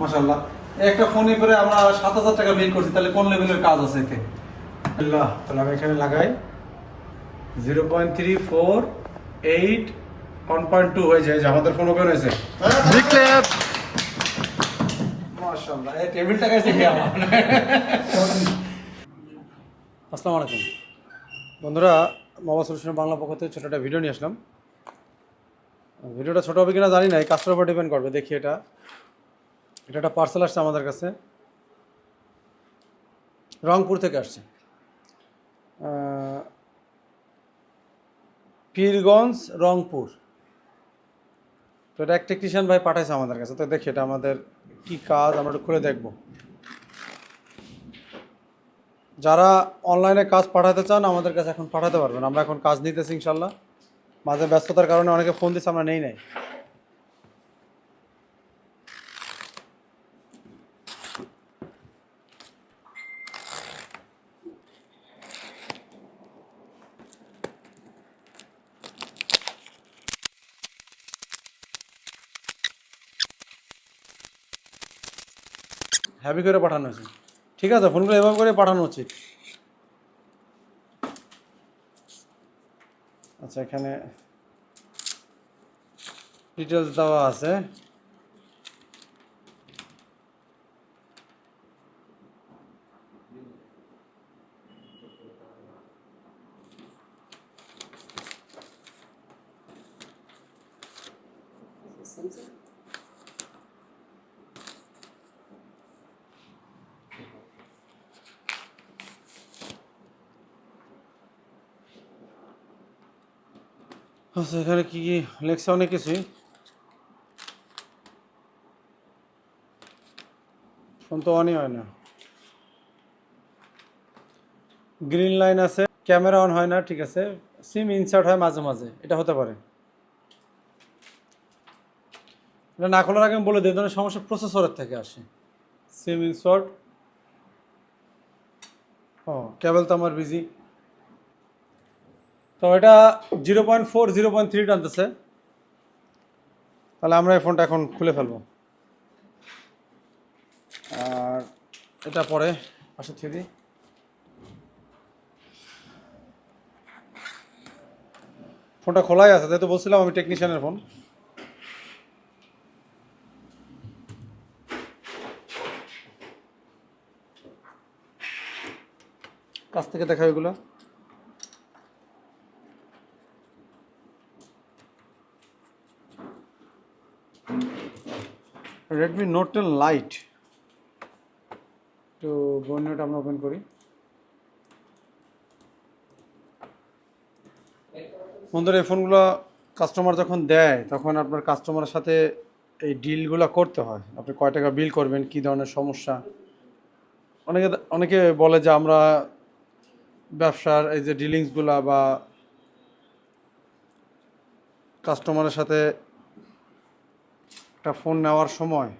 মাশাল্লাহ একটা ফোনে করে আমরা সাত হাজার টাকা বিল করছি তাহলে কোন লেভেলের কাজ আছে এতে? আল্লাহ তাহলে আমি এখানে লাগাই। Zero point three four eight one point two হয়ে যায় যে আমাদের ফোন ওপেন হয়েছে। মাশাল্লাহ এই টেবিলটা গেছে কি আমার। আসসালামু আলাইকুম। বন্ধুরা মোবাইল সলিউশন বাংলা পক্ষ থেকে ছোটো একটা ভিডিও নিয়ে আসলাম। ভিডিওটা ছোটো হবে কিনা জানি না এই কাজটার উপর ডিপেন্ড করবে দেখি এটা। এটা একটা পার্সেল আসছে আমাদের কাছে। রংপুর থেকে আসছে। পীরগঞ্জ, রংপুর। তো এটা এক টেকনিশিয়ান ভাই পাঠাইছে আমাদের কাছে। তো দেখি এটা আমাদের কি কাজ, আমরা একটু খুলে দেখব। যারা অনলাইনে কাজ পাঠাতে চান, আমাদের কাছে এখন পাঠাতে পারবেন। আমরা এখন কাজ নিতেছি ইনশাল্লাহ। মাঝে ব্যস্ততার কারণে অনেকে ফোন দিচ্ছে আমরা নেই নাই। হ্যাভি করে পাঠানো হয়েছে। ঠিক আছে ফোনগুলো এভাবে করে পাঠানো উচিত আচ্ছা এখানে ডিটেলস দেওয়া আছে। আচ্ছা এখানে কি কি লেখছে? অনেক কিছুই। ফোন তো অনই হয় না। গ্রিন লাইন আছে ক্যামেরা অন হয় না, ঠিক আছে। সিম ইনসার্ট হয় মাঝে মাঝে, এটা হতে পারে। এটা না খোলার আগে আমি বলে দিই ধরনের সমস্যা প্রসেসরের থেকে আসে। সিম ইনসার্ট ও কেবল তো আমার বিজি তো এটা zero point four zero point three টানতেছে। তাহলে আমরা এই ফোনটা এখন খুলে ফেলব। আর এটা পরে পাশে থ্রি ফোনটা খোলাই আছে তাই তো বলছিলাম আমি টেকনিশিয়ানের ফোন। কাছ থেকে দেখা এগুলো। রেডমি নোট টেন লাইট তো বন্যটা আমরা ওপেন করি। বন্ধুরা এই ফোনগুলো কাস্টমার যখন দেয় তখন আপনার কাস্টমারের সাথে এই ডিলগুলো করতে হয়। আপনি কয় টাকা বিল করবেন কী ধরনের সমস্যা? অনেকে অনেকে বলে যে আমরা ব্যবসার এই যে ডিলিংসগুলা বা কাস্টমারের সাথে একটা ফোন নেওয়ার সময়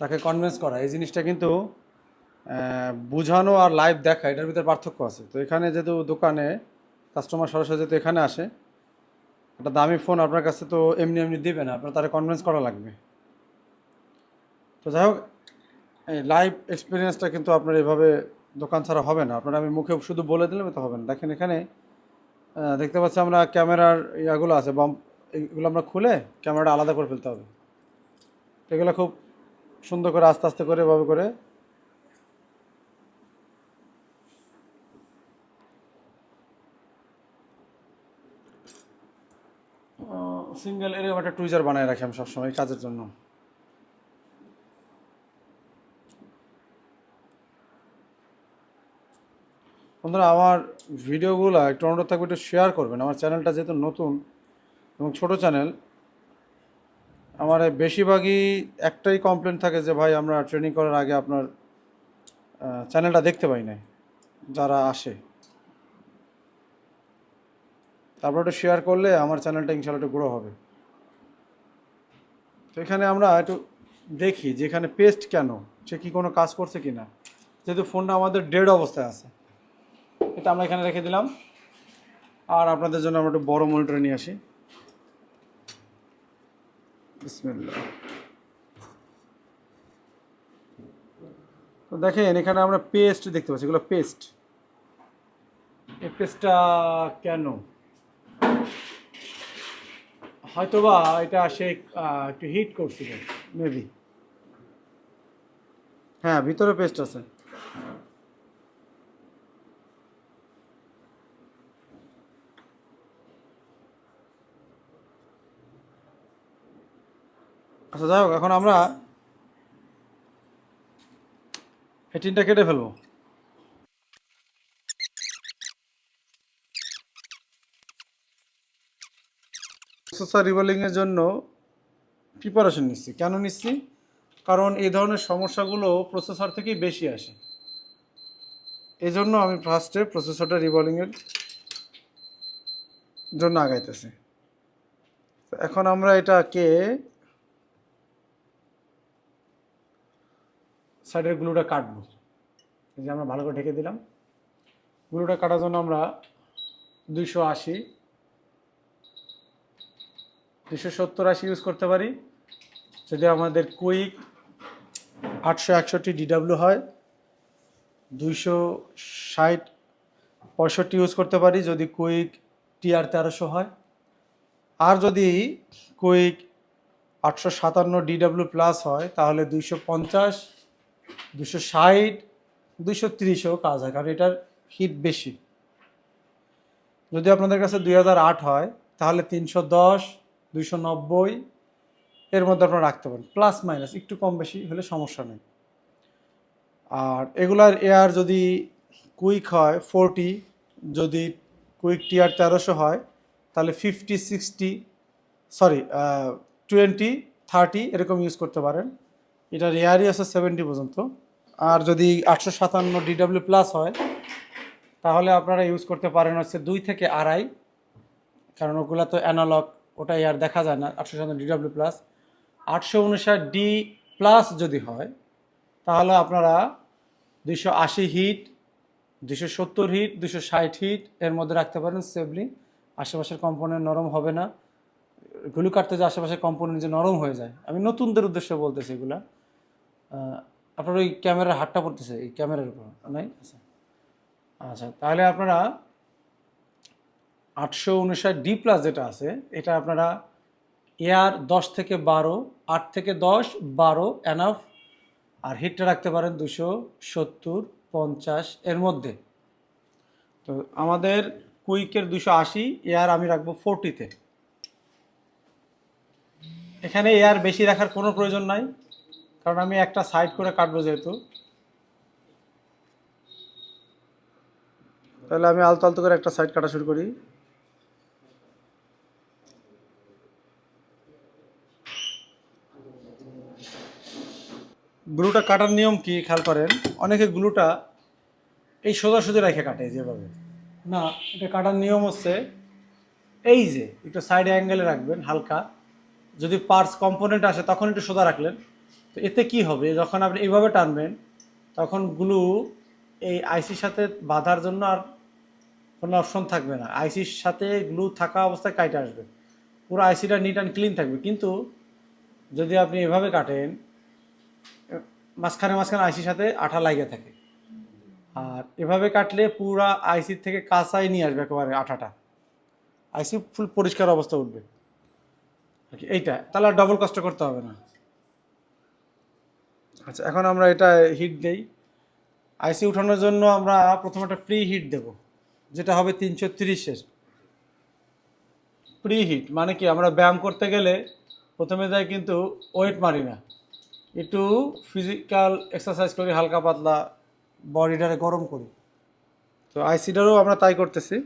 তাকে কনভিন্স করা। এই জিনিসটা কিন্তু বোঝানো আর লাইভ দেখা, এটার ভিতরে পার্থক্য আছে। তো এখানে যেহেতু দোকানে কাস্টমার সরাসরি যেহেতু এখানে আসে, একটা দামি ফোন আপনার কাছে তো এমনি এমনি দেবে না, আপনার তারা কনভিন্স করা লাগবে। তো যাই হোক, এই লাইভ এক্সপিরিয়েন্সটা কিন্তু আপনার এভাবে দোকান ছাড়া হবে না। আপনার আমি মুখে শুধু বলে দিলে তো হবে না। দেখেন এখানে দেখতে পাচ্ছি আমরা ক্যামেরার ইয়াগুলো আছে বাম এগুলো আমরা খুলে ক্যামেরাটা আলাদা করে ফেলতে হবে। এগুলো খুব সুন্দর করে আস্তে আস্তে করে এভাবে করে। সিঙ্গেল এরকম একটা টুইজার বানায় রাখি আমি সবসময় কাজের জন্য। বন্ধুরা, আমার ভিডিওগুলো একটু অনুরোধ থাকবে একটু শেয়ার করবেন। আমার চ্যানেলটা যেহেতু নতুন এবং ছোট চ্যানেল, আমার বেশিরভাগই একটাই কমপ্লেন থাকে যে, ভাই, আমরা ট্রেনিং করার আগে আপনার চ্যানেলটা দেখতে পাই নাই। যারা আসে। তারপর একটু শেয়ার করলে আমার চ্যানেলটা ইনশাল্লাহ একটু গ্রো হবে। তো এখানে আমরা একটু দেখি যে, এখানে পেস্ট কেন? সে কি কোনো কাজ করছে কি না যেহেতু ফোনটা আমাদের ডেড অবস্থায় আছে। এটা আমরা এখানে রেখে দিলাম। আর আপনাদের জন্য আমরা একটু বড় মনিটরে নিয়ে আসি। তো দেখেন, এখানে আমরা পেস্ট দেখতে পাচ্ছি। এগুলো পেস্ট এই পেস্টটা কেন? হয়তোবা এটা সে একটু হিট করছিল। মেবি হ্যাঁ ভিতরে পেস্ট আছে। আচ্ছা যাই হোক, এখন আমরা এই কেটে ফেলব। প্রসেসর রিভলিং এর জন্য প্রিপারেশন নিচ্ছি। কেন নিচ্ছি? কারণ এই ধরনের সমস্যাগুলো প্রসেসর থেকেই বেশি আসে। এই জন্য আমি ফার্স্টে প্রসেসরটা রিভলিংয়ের জন্য আগাইতেছি। এখন আমরা এটাকে সাইডের গ্লুটা কাটবো। এই যে আমরা ভালো করে ঢেকে দিলাম। গ্লুটা কাটার জন্য আমরা দুইশো আশি দুশো সত্তর আশি ইউজ করতে পারি। যদি আমাদের কুইক আটশো একষট্টি ডিডাব্লিউ হয়, দুইশো ষাট পঁয়ষট্টি ইউজ করতে পারি, যদি কুইক টিআর তেরোশো হয়। আর যদি কুইক আটশো সাতান্ন ডিডাব্লিউ প্লাস হয়, তাহলে দুইশো পঞ্চাশ দুশো ষাট, দুশো তিরিশেও কাজ হয়, কারণ এটার হিট বেশি। যদি আপনাদের কাছে দুই হাজার আট হয়, তাহলে তিনশো দশ দুইশো নব্বই, এর মধ্যে আপনারা রাখতে পারেন। প্লাস মাইনাস, একটু কম বেশি হলে সমস্যা নেই। আর এগুলার এয়ার যদি কুইক হয় ফোরটি যদি কুইক টিয়ার তেরোশো হয়, তাহলে fifty sixty sorry twenty thirty এরকম ইউজ করতে পারেন। এটার রেয়ারই আছে সেভেন্টি পর্যন্ত। আর যদি আটশো সাতান্ন ডিডাব্লিউ প্লাস হয়, তাহলে আপনারা ইউজ করতে পারেন হচ্ছে দুই থেকে আড়াই। কারণ ওগুলো তো অ্যানালগ ওটাই আর দেখা যায় না, আটশো সাতান্ন ডিডাব্লিউ প্লাস আটশো উনষাট ডি প্লাস যদি হয়, তাহলে আপনারা দুইশো আশি হিট দুশো সত্তর হিট দুশো ষাট হিট এর মধ্যে রাখতে পারেন সেফলি আশেপাশের কম্পোনেন্ট নরম হবে না। গুলি কাটতে যে আশেপাশের কম্পোনেন্ট যে নরম হয়ে যায়। আমি নতুনদের উদ্দেশ্যে বলতেছি এগুলা। আপনার ওই ক্যামেরার হাতটা পড়তেছে, এই ক্যামেরার উপর, নাই? আচ্ছা। আচ্ছা তাহলে আপনারা আটশো উনষাট ডি প্লাস যেটা আছে, এটা আপনারা এয়ার দশ থেকে বারো, আট থেকে দশ, বারো এনাফ আর হিটটা রাখতে পারেন দুশো সত্তর পঞ্চাশ এর মধ্যে। তো আমাদের কুইকের দুশো আশি এয়ার আমি রাখব ফোরটিতে এখানে এয়ার বেশি রাখার কোনো প্রয়োজন নাই। কারণ আমি একটা সাইড করে কাটবো যেহেতু। তাহলে আমি আলতো আলতো করে একটা সাইড কাটা শুরু করি। গ্লুটা কাটার নিয়ম কি, খেয়াল করেন? অনেকে গ্লুটা এই সোজাসুজি রেখে কাটে যেভাবে। না, এটা কাটার নিয়ম হচ্ছে এই যে, একটু সাইড অ্যাঙ্গেলে রাখবেন হালকা। যদি পার্টস কম্পোনেন্ট আসে, তখন একটু সোজা রাখলেন। তো এতে কি হবে? যখন আপনি এইভাবে টানবেন, তখন গ্লু এই আইসির সাথে বাঁধার জন্য আর কোনো অপশন থাকবে না। আইসির সাথে গ্লু থাকা অবস্থায় কাইটে আসবে। পুরো আইসিটা নিট অ্যান্ড ক্লিন থাকবে। কিন্তু যদি আপনি এভাবে কাটেন, মাঝখানে মাঝখানে আইসির সাথে আঠা লাগিয়ে থাকে। আর এভাবে কাটলে পুরা আইসির থেকে কাঁচাই নিয়ে আসবে একেবারে আঠাটা। আইসি ফুল পরিষ্কার অবস্থা উঠবে। এইটা। তাহলে আর ডবল কষ্ট করতে হবে না। আচ্ছা এখন আমরা এটা হিট দেই। আইসি উঠানোর জন্য আমরা প্রথমে একটা প্রি হিট দেব, যেটা হবে তিনশো তিরিশের। প্রি হিট মানে কি, আমরা ব্যায়াম করতে গেলে প্রথমে যাই কিন্তু ওয়েট মারি না। একটু ফিজিক্যাল এক্সারসাইজ করি, হালকা পাতলা বডিটারে গরম করি। তো আইসিটারও আমরা তাই করতেছি।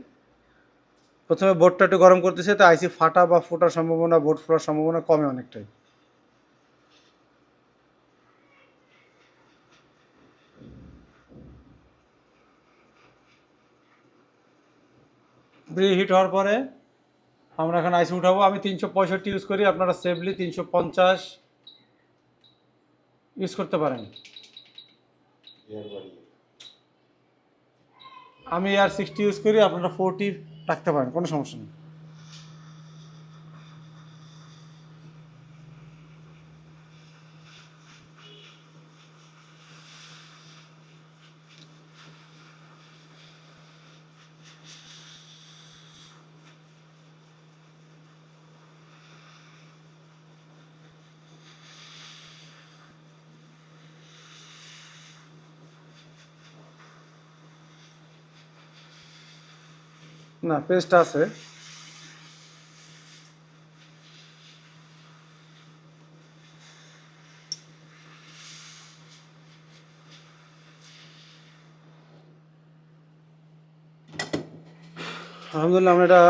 প্রথমে বোর্ডটা একটু গরম করতেছি, তো আইসি ফাটা বা ফোটার সম্ভাবনা বোর্ড ফোটার সম্ভাবনা কমে অনেকটাই। হিট হওয়ার পরে আমরা এখন আইসি উঠাবো। আমি তিনশো পঁয়ষট্টি ইউজ করি, আপনারা সেফলি তিনশো পঞ্চাশ ইউজ করতে পারেন। আমি আর সিক্সটি ইউজ করি, আপনারা ফোরটি রাখতে পারেন, কোনো সমস্যা নেই। না পেস্ট আছে। আলহামদুলিল্লাহ, আমরা এটা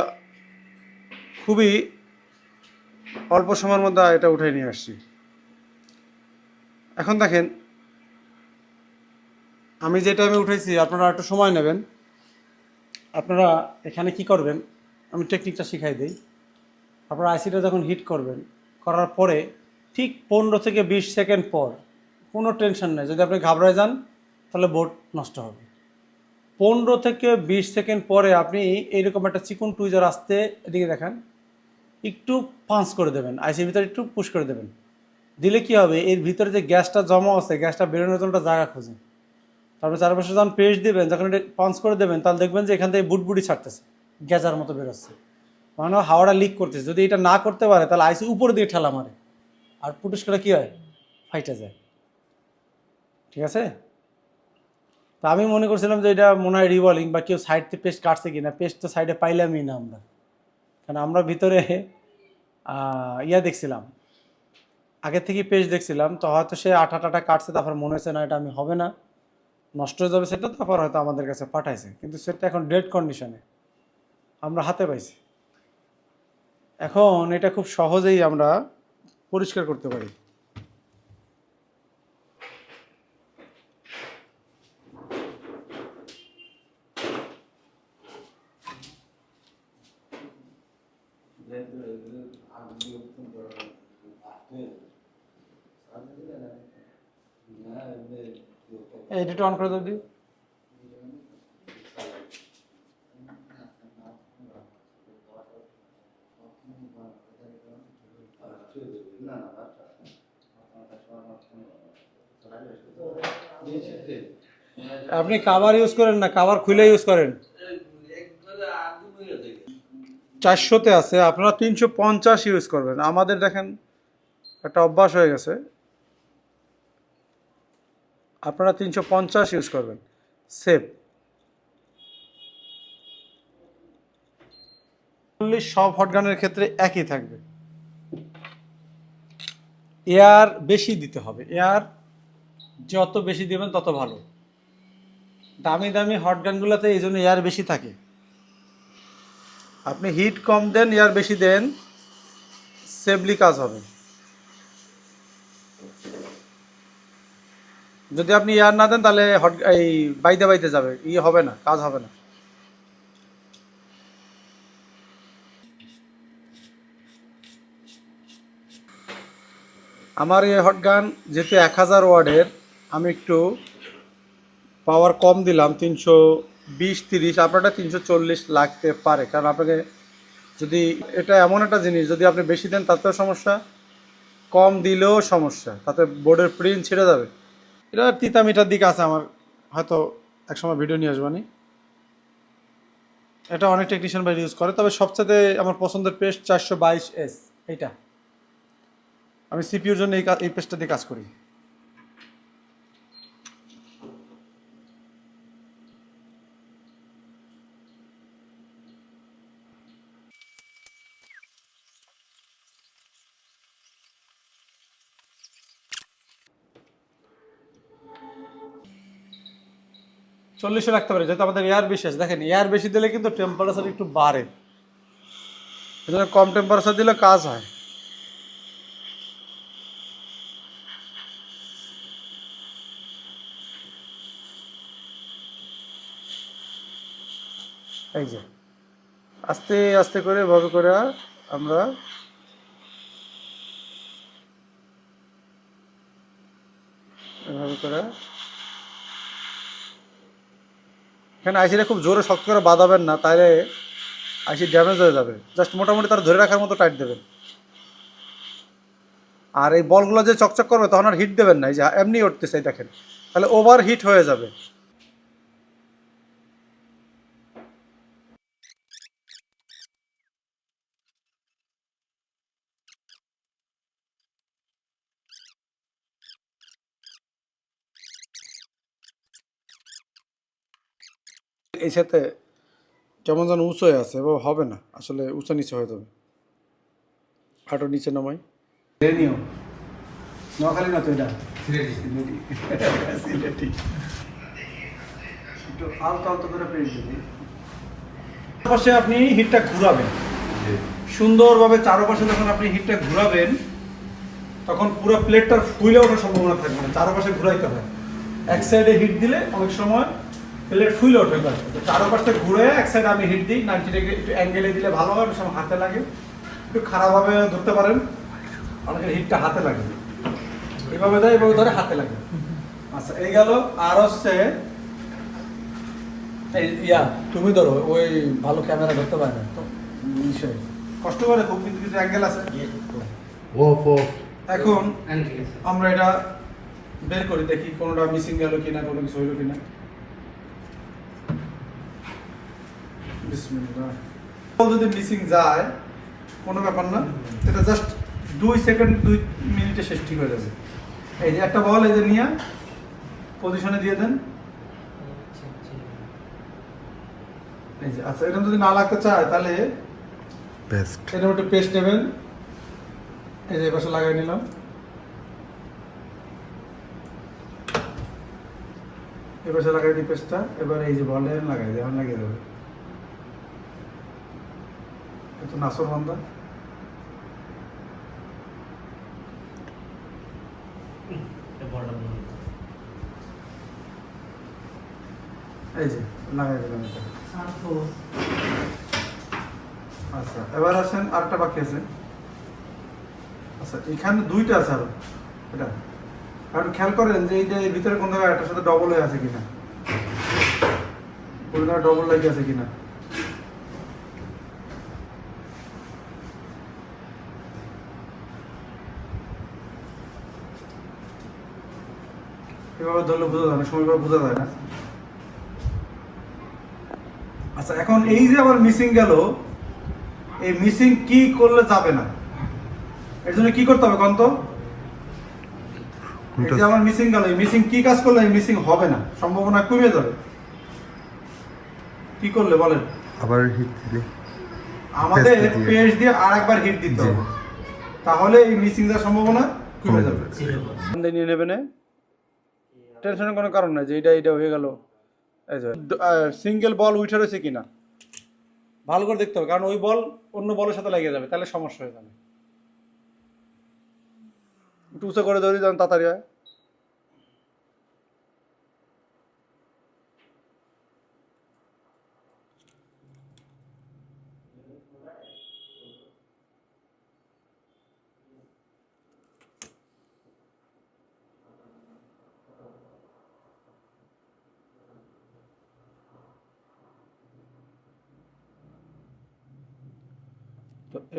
খুবই অল্প সময়ের মধ্যে এটা উঠে নিয়ে আসছি। এখন দেখেন, আমি যে টাইমে উঠেছি আপনারা একটু সময় নেবেন। আপনারা এখানে কি করবেন? আমি টেকনিকটা শিখাই দিই। আপনারা আইসিটা যখন হিট করবেন, করার পরে ঠিক পনেরো থেকে বিশ সেকেন্ড পর, কোনো টেনশন নেই। যদি আপনি ঘাবড়ায় যান, তাহলে বোর্ড নষ্ট হবে। পনেরো থেকে বিশ সেকেন্ড পরে আপনি এইরকম একটা চিকুন টুইজার আসতে এদিকে দেখান, একটু পাঞ্চ করে দেবেন। আইসির ভিতরে একটু পুশ করে দেবেন। দিলে কি হবে? এর ভিতরে যে গ্যাসটা জমা আছে, গ্যাসটা বেরোনোর জন্য জায়গা খোঁজে তারপরে চারপাশে যখন পেস্ট দেবেন, যখন এটা পাঞ্চ করে দেবেন, তাহলে দেখবেন যে এখান থেকে বুটবুটি ছাড়তেছে গ্যাজার মতো বেরোচ্ছে। মানে হাওয়াটা লিক করতেছে। যদি এটা না করতে পারে, তাহলে আইসি উপরে দিয়ে ঠেলা মারে। আর পুটুস করে কী হয়? ফাইটে যায়। ঠিক আছে? তা আমি মনে করছিলাম যে এটা মনে হয় রিভলিং বা কেউ সাইড থেকে পেস্ট কাটছে কিনা। পেস্ট তো সাইডে পাইলামই না আমরা। কারণ আমরা ভিতরে ইয়া দেখছিলাম। আগে থেকে পেজ দেখছিলাম। তো হয়তো সে আঠা টাটা কাটছে, তারপর মনে হচ্ছে না এটা আমি হবে না। নষ্ট হয়ে যাবে সেটা তারপর হয়তো আমাদের কাছে পাঠাইছে, কিন্তু সেটা এখন ডেড কন্ডিশনে আমরা হাতে পাইছি। এখন এটা খুব সহজেই আমরা পরিষ্কার করতে পারি। এডিট অন করে দাও আপনি কাভার ইউজ করেন না কাভার খুলে ইউজ করেন। চারশোতে আছে, আপনারা তিনশো পঞ্চাশ ইউজ করবেন। আমাদের দেখেন, একটা অভ্যাস হয়ে গেছে। আপনারা তিনশো পঞ্চাশ ইউজ করবেন। সেভ চল্লিশ সব হটগানের ক্ষেত্রে একই থাকবে। এয়ার বেশি দিতে হবে। এয়ার যত বেশি দেবেন তত ভালো। দামি দামি হটগানগুলোতে এই জন্য এয়ার বেশি থাকে। আপনি হিট কম দেন এয়ার বেশি দেন সেফলি কাজ হবে। যদি আপনি ইয়ার না দেন, তাহলে হট এই বাইতে বাইতে যাবে। ইয়ে হবে না, কাজ হবে না। আমার এই হট গান যেহেতু এক হাজার ওয়ার্ডের, আমি একটু পাওয়ার কম দিলাম, তিনশো বিশ, তিরিশ, আপনারটা তিনশো চল্লিশ লাগতে পারে। কারণ আপনাকে যদি এটা এমন একটা জিনিস, যদি আপনি বেশি দেন, তাতেও সমস্যা, কম দিলেও সমস্যা, তাতে বোর্ডের প্রিন্ট ছেড়ে যাবে। এটা তিতা মিটার দিকে আছে আমার। হয়তো একসময় ভিডিও নিয়ে আসবানি এটা অনেক টেকনিশিয়ান ভাই ইউজ করে, তবে সবচেয়ে আমার পছন্দের পেস্ট চারশো বাইশ এস এইটা। আমি সিপিউর জন্য এই এই পেস্টটা দিয়ে কাজ করি। চল্লিশে রাখতে পারি, যেহেতু আমাদের এয়ার বেশি আছে। দেখেন এয়ার বেশি দিলে কিন্তু টেম্পারেচার একটু বাড়ে। এজন্য কম টেম্পারেচার দিলে কাজ হয়। এই যে, আস্তে আস্তে করে, এভাবে করে আমরা এভাবে করে এখানে আইসিটা খুব জোরে শক্ত করে বাঁধাবেন না, তাহলে আইসি ড্যামেজ হয়ে যাবে। জাস্ট মোটামুটি তার ধরে রাখার মতো টাইট দেবেন। আর এই বলগুলো যে চকচক করবে, তখন আর হিট দেবেন না। এই যে এমনি উঠতেছে দেখেন। তাহলে ওভার হিট হয়ে যাবে। এই সাথে কেমন যেন উঁচু হয়ে আছে এবার হবে না। আসলে উঁচু নিচে হয়ে যাবে। হাঁটো নিচে নামাই। নিও নোয়াখালী না তো এটা? একটু আলতো আলতো করে পেয়ে দিবি পাশে আপনি হিটটা ঘুরাবেন। সুন্দরভাবে চারপাশে যখন আপনি হিটটা ঘুরাবেন তখন পুরো প্লেটটার ফুলে ওঠার সম্ভাবনা থাকবে না। চারপাশে ঘুরাইতে হয়। এক সাইডে হিট দিলে অনেক সময় প্লেট ফুলে ওঠে পারে তো চারপাশটা ঘুরে এক সাইডে আমি হিট দিই নাইনটি ডিগ্রি একটু অ্যাঙ্গেলে দিলে ভালো হয় সময় হাতে লাগে। একটু খারাপভাবে ধরতে পারেন অনেকের হিটটা হাতে লাগে। এইভাবে দেয় এইভাবে ধরে হাতে লাগে। আচ্ছা এই গেল আর হচ্ছে এই ইয়া তুমি ধরো ওই ভালো ক্যামেরা ধরতে পারে না তো বিষয় কষ্ট করে খুব কিন্তু কিছু অ্যাঙ্গেল আছে। Off, off. এখন আমরা এটা বের করি দেখি কোনোটা মিসিং গেল কিনা কোনো কিছু হইল কিনা। যদি মিসিং যায় কোনো ব্যাপার না এটা জাস্ট দুই সেকেন্ড দুই মিনিটে শেষ ঠিক হয়ে যাবে। এই যে একটা বল এই যে নিয়ে পজিশনে দিয়ে দেন। এই যে আচ্ছা এরকম যদি না লাগতে চায় তাহলে Best. এরকম একটু পেস্ট নেবেন। এই যে এপাশে লাগাই নিলাম। এপাশে লাগাই দিই পেস্টটা এবার এই যে বলে লাগাই দিই এখন লাগিয়ে দেবে। একটু নাসর বান্ধা এই যে লাগাই দিলাম এটা। আচ্ছা এবার আসেন আরেকটা বাকি আছে। আচ্ছা এখানে দুইটা আছে আরও। এটা। কারণ খেয়াল করেন যে এই যে এই ভিতরে কোন জায়গায় একটার সাথে ডবল হয়ে আছে কিনা। কোন জায়গায় ডবল লাগে আছে কিনা। এভাবে ধরলে বোঝা যায় না সময় বোঝা যায় না। আচ্ছা এখন এই যে আবার মিসিং গেল এই মিসিং কি করলে যাবে না? এর জন্য কি করতে হবে কন্ত? এই যে আমার মিসিং গেল এই মিসিং কি কাজ করলে এই মিসিং হবে না? সম্ভাবনা কমে যাবে। কি করলে বলেন? আবার হিট দিলে। আমাদের Paste দিয়ে। পেস্ট দিয়ে আর একবার হিট দিতে হবে। তাহলে এই মিসিং যাওয়ার সম্ভাবনা কমে যাবে। নিয়ে নেবে না? টেনশনের কোনো কারণ নাই যে এটা এটা হয়ে গেল। সিঙ্গেল বল উইঠার হয়েছে কিনা? ভালো করে দেখতে হবে, কারণ ওই বল অন্য বলের সাথে লেগে যাবে, তাহলে সমস্যা হয়ে যাবে। একটু করে ধরি যান, তাড়াতাড়ি হয়।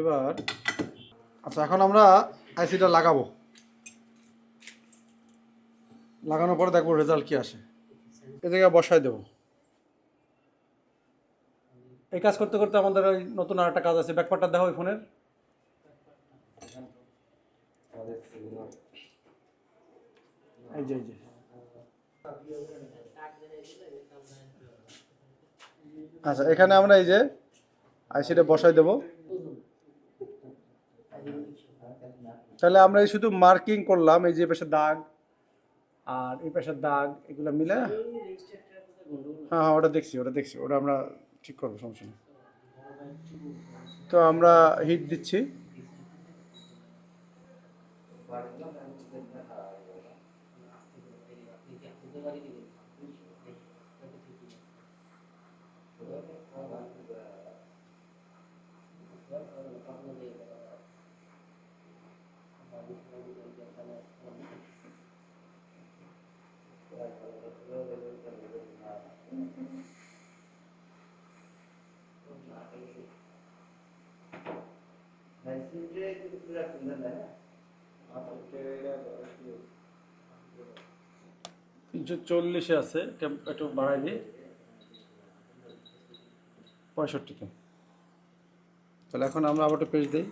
এবার আচ্ছা এখন আমরা আইসিটা লাগাবো। লাগানোর পরে দেখব রেজাল্ট কি আসে। এ জায়গায় বসায় দেবো। এই কাজ করতে করতে আমাদের ওই নতুন আর একটা কাজ আছে ব্যাকপারটা দেখো ওই ফোনের। আচ্ছা এখানে আমরা এই যে আইসিটা বসাই দেবো। তাহলে আমরা এই শুধু মার্কিং করলাম এই যে পাশে দাগ আর এই পেশে দাগ এগুলো মিলে? হ্যাঁ হ্যাঁ ওটা দেখছি ওটা দেখছি ওটা আমরা ঠিক করব সমস্যা নেই। তো আমরা হিট দিচ্ছি। তিনশো চল্লিশে আছে একটু বাড়াই দিই। পঁয়ষট্টিতে। তাহলে এখন আমরা আবার একটা পেজ দিই।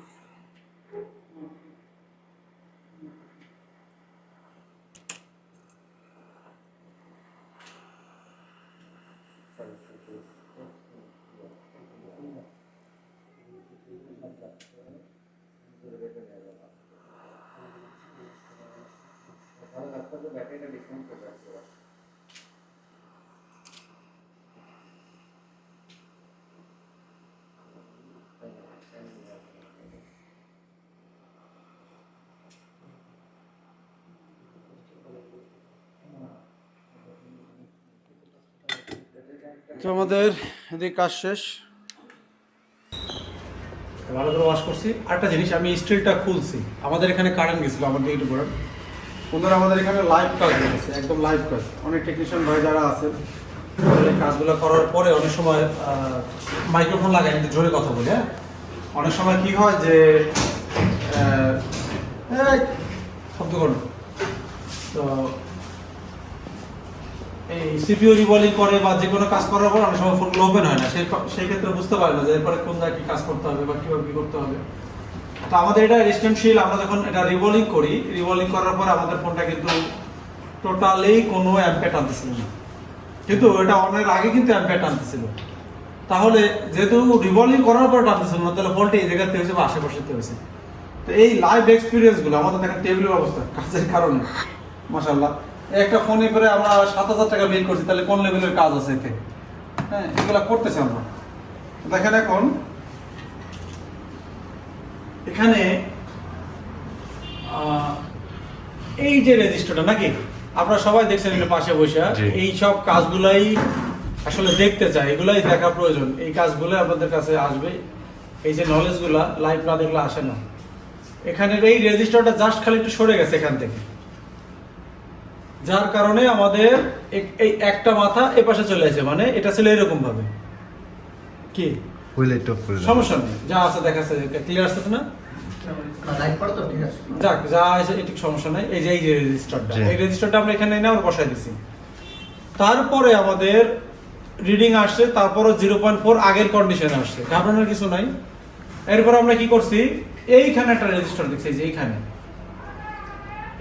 তো আমাদের এদিকে কাজ শেষ। ভালো করে ওয়াশ করছি। আরেকটা জিনিস আমি স্টিলটা খুলছি। আমাদের এখানে কারেন্ট গেছিল আমাদের একটু বড় ওনারা আমাদের এখানে লাইভ কাজ করেছে একদম লাইভ কাজ। অনেক টেকনিশিয়ান ভাই যারা আছেন। কাজগুলো করার পরে অনেক সময় মাইক্রোফোন লাগাই কিন্তু জোরে কথা বলি হ্যাঁ? অনেক সময় কি হয় যে শব্দ করো না। তো এই সিপিও রিভলিং করে বা যে কোনো কাজ করার পর অনেক সময় ফোনগুলো ওপেন হয় না। সেই ক্ষেত্রে বুঝতে পারে না যে এরপরে কোন জায়গায় কাজ করতে হবে বা কীভাবে কি করতে হবে। তো আমাদের এটা রেজিস্ট্যান্টশীল আমরা যখন এটা রিভলিং করি রিভলিং করার পর আমাদের ফোনটা কিন্তু টোটালি কোনো অ্যাম্পে টানতেছিল না। কিন্তু এটা অনের আগে কিন্তু অ্যাম্পে টানতেছিল। তাহলে যেহেতু রিভলিং করার পর টানতেছিল না, তাহলে ফোনটা এই জায়গাতে হয়েছে বা আশেপাশে হয়েছে। তো এই লাইভ এক্সপিরিয়েন্সগুলো আমাদের দেখেন টেবিলের অবস্থা, কাজের কারণে মাসাল্লাহ একটা ফোনে করে আমরা সাত হাজার টাকা বিল করছি তাহলে কোন লেভেলের কাজ আছে এতে? হ্যাঁ এগুলা করতেছি আমরা। দেখেন এখন এখানে এই যে রেজিস্টারটা নাকি? আপনারা সবাই দেখছেন এখানে পাশে বসে। এই সব কাজগুলাই আসলে দেখতে চাই এগুলাই দেখা প্রয়োজন। এই কাজগুলো আপনাদের কাছে আসবে। এই যে নলেজগুলা লাইভ না দেখলে আসে না। এখানের এই রেজিস্টারটা জাস্ট খালি একটু সরে গেছে এখান থেকে। যার কারণে আমাদের এই একটা মাথা এ পাশে চলে আসে মানে এটা ছিল এরকম ভাবে কি। সমস্যা নেই যা আছে দেখাচ্ছে ক্লিয়ার আসতেছে না? যাক যা আছে এটি সমস্যা নাই। এই যে এই যে রেজিস্টারটা এই রেজিস্টারটা আমরা এখানে এনে আমরা বসাই দিছি। তারপরে আমাদের রিডিং আসছে তারপরে জিরো পয়েন্ট ফোর আগের কন্ডিশনে আসছে। ঘাবড়ানোর কিছু নাই। এরপর আমরা কি করছি? এইখানে একটা রেজিস্টার দেখছি এই যে এইখানে।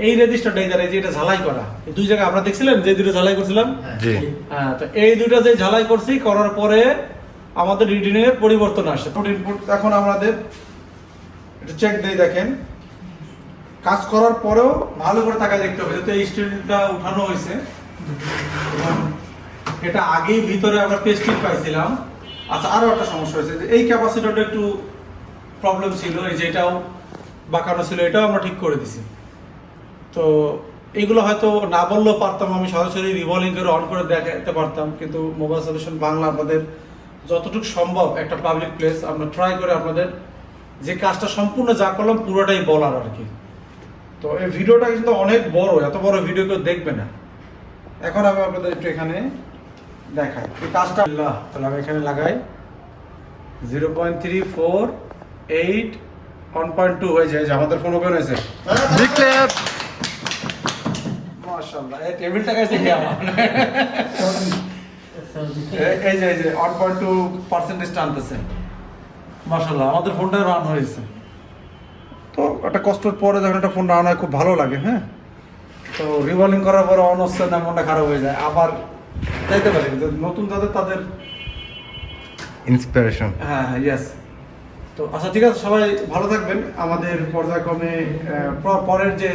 এই রেজিস্টারটা এই এই যে এটা ঝালাই করা। এই দুই জায়গায় আমরা দেখছিলেন যে দুটো ঝালাই করছিলাম? জি। হ্যাঁ তো এই দুটো যে ঝালাই করছি করার পরে আমাদের রিডিং এর পরিবর্তন আসে ইনপুট এখন আমাদের একটু চেক দেই দেখেন। কাজ করার পরেও ভালো করে তাকায় দেখতে হবে যেহেতু এই স্টিলটা উঠানো হয়েছে। এটা আগেই ভিতরে আমরা পেস্টিং পাইছিলাম। আচ্ছা আরও একটা সমস্যা হয়েছে যে এই ক্যাপাসিটরটা একটু প্রবলেম ছিল এই যে এটাও বাঁকানো ছিল এটাও আমরা ঠিক করে দিছি। তো এগুলো হয়তো না বললেও পারতাম, আমি সরাসরি রিভলিং করে অন করে দেখাতে পারতাম, কিন্তু মোবাইল সলিউশন বাংলা আপনাদের যতটুকু সম্ভব একটা পাবলিক প্লেস আমরা ট্রাই করে আপনাদের যে কাজটা সম্পূর্ণ যা করলাম পুরোটাই বলার আর কি। তো এই ভিডিওটা কিন্তু অনেক বড়, এত বড় ভিডিও কেউ দেখবে না। এখন আমি আপনাদের একটু এখানে দেখাই। এই কাজটা তাহলে আমি এখানে লাগাই। Zero point three four eight one point two হয়ে যায় যে আমাদের ফোন ওপেন হয়েছে। এই টেবিলটা কাছে কি আমার। এই- এই যে এই যে 1.2 পার্সেন্টেজ টানতেছে। মাশাআল্লাহ আমাদের ফোনটা রান হয়েছে। তো একটা কষ্টের পরে যখন একটা ফোন রান হয় খুব ভালো লাগে হ্যাঁ? তো রিভলিং করার পরে অন হচ্ছে না মনটা খারাপ হয়ে যায়। আবার চাইতে পারি যে নতুন যাদের তাদের ইন্সপিরেশন হ্যাঁ হ্যাঁ ইয়েস তো আচ্ছা ঠিক আছে সবাই ভালো থাকবেন। আমাদের পর্যায়ক্রমে পরের যে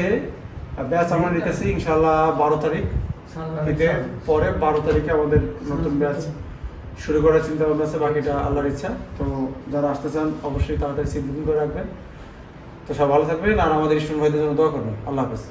ব্যাচ আমরা নিতেছি ইনশাল্লাহ বারো তারিখ। ঈদের পরে বারো তারিখে আমাদের নতুন ব্যাচ শুরু করার চিন্তা ভাবনা আছে বাকিটা আল্লাহর ইচ্ছা। তো যারা আসতে চান অবশ্যই তাড়াতাড়ি সিট বুকিং করে রাখবেন। তো সব ভালো থাকবেন আর আমাদের স্টুডেন্ট ভাইদের জন্য দোয়া করবেন। আল্লাহ হাফেজ।